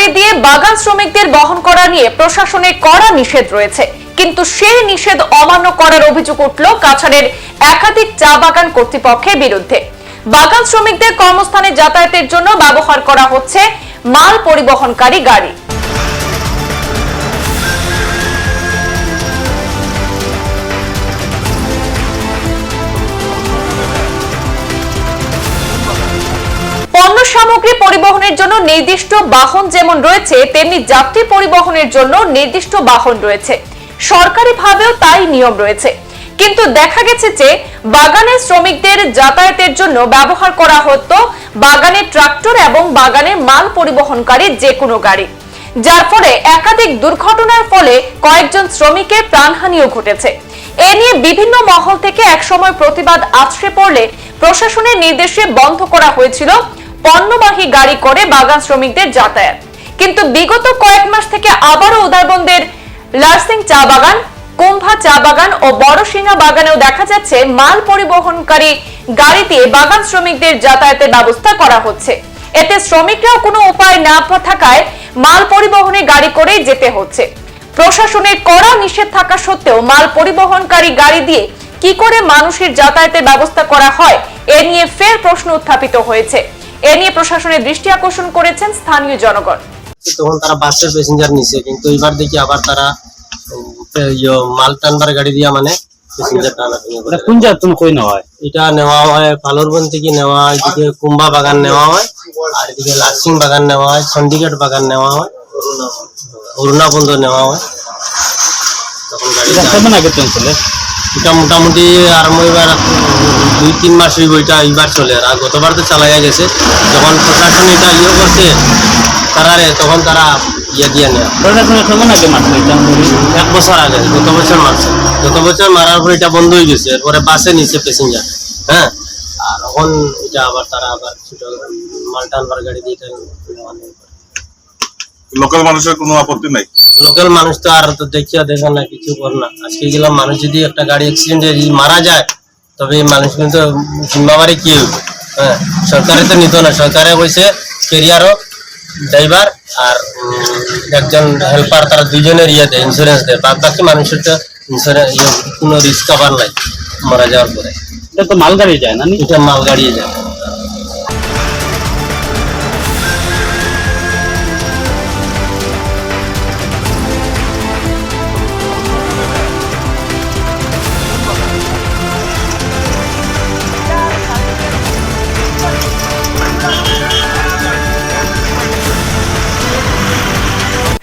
গাড়ি দিয়ে বাগান শ্রমিকদের বহন করা নিয়ে প্রশাসনের কড়া নিষেধ রয়েছে। কিন্তু সেই নিষেধ অমান্য করার অভিযোগ উঠল কাছাড়ের একাধিক চা বাগান কর্তৃপক্ষের বিরুদ্ধে। বাগান শ্রমিকদের কর্মস্থানে যাতায়াতের জন্য ব্যবহার করা হচ্ছে মাল পরিবহনকারী গাড়ি। সামগ্রী পরিবহনের জন্য নির্দিষ্ট বাহন যেমন রয়েছে, তেমনি যাত্রী পরিবহনের জন্য নির্দিষ্ট বাহন রয়েছে। সরকারিভাবেও তাই নিয়ম রয়েছে। কিন্তু দেখা গেছে যে, বাগানের শ্রমিকদের যাতায়াতের জন্য ব্যবহার করা হতো বাগানের ট্রাক্টর এবং বাগানের মাল পরিবহনকারী যে কোনো গাড়ি। যার ফলে একাধিক দুর্ঘটনার ফলে কয়েকজন শ্রমিকের প্রাণহানিও ঘটেছে। এ নিয়ে বিভিন্ন মহল থেকে একসময় প্রতিবাদ আছড়ে পড়লে প্রশাসনের নির্দেশে বন্ধ করা হয়েছিল পণ্যবাহী গাড়ি করে বাগান শ্রমিকদের যাতায়াত। কিন্তু বিগত কয়েক মাস থেকে আবারও উদারবন্দের লার্সিং চা বাগান, কুম্ভা চা বাগান ও বড়সিংহা বাগানেও দেখা যাচ্ছে মাল পরিবহনকারী গাড়ি দিয়ে বাগান শ্রমিকদের যাতায়াতের ব্যবস্থা করা হচ্ছে। এতে শ্রমিকরাও কোনো উপায় না থাকায় মাল পরিবহনে গাড়ি করেই যেতে হচ্ছে। প্রশাসনের কড়া নিষেধ থাকা সত্ত্বেও মাল পরিবহনকারী গাড়ি দিয়ে কি করে মানুষের যাতায়াতের ব্যবস্থা করা হয়, এ নিয়ে ফের প্রশ্ন উত্থাপিত হয়েছে। এ নিয়ে প্রশাসনের দৃষ্টি আকর্ষণ করেছেন স্থানীয় জনগণ। তখন তারা বাসের প্যাসেঞ্জার নিছে কিন্তু এবার দেখি আবার তারা মাল টানবার গাড়ি দিয়া মানে প্যাসেঞ্জার কোন জায়গা কই না হয়? এটা নেওয়া হয় পালরবন থেকে নেওয়া হয় এদিকে কুম্বা বাগান নেওয়া হয় আর এদিকে লাক্সিং বাগান নেওয়া হয় চন্ডিগড় বাগান নেওয়া হয় অরুণা বন্ধ নেওয়া হয়। তখন গাড়ি এটা মোটামুটি আরম্ভ এবার দুই তিন মাস হইব এটা এইবার চলে। আর গতবার তো চালাইয়া গেছে। যখন প্রশাসন এটা ইয়ে করছে তারারে তখন তারা ইয়ে দিয়ে নেয়। কেমন আগে মারছে এক বছর আগে গত বছর মারছে। গত বছর মারার পর এটা বন্ধ হয়ে গেছে। এরপরে বাসে নিচে প্যাসেঞ্জার হ্যাঁ? আর এখন এটা আবার তারা আবার ছোট মালটা আনবার গাড়ি দিয়ে মানে লোকাল মানুষের কোনো আপত্তি নাই? লোকাল মানুষ তো আর তো দেখিয়া দেখে না কিছু কর না। আজকে গেলাম মানুষ যদি একটা গাড়ি অ্যাক্সিডেন্টে মারা যায় তবে মানুষ কিন্তু জিম্মাবারি কি হ্যাঁ সরকারে তো নিত না। সরকারে কইছে কেরিয়ারও ড্রাইভার আর একজন হেল্পার তারা দুজনের ইয়ে দেয় ইন্স্যুরেন্স দেয়। বাদ বাকি মানুষের তো ইন্স্যুরেন্স কোনো রিস্ক কভার নাই মারা যাওয়ার পরে। এটা তো মালগাড়ি যায় না নি? এটা মাল গাড়িয়ে যায়।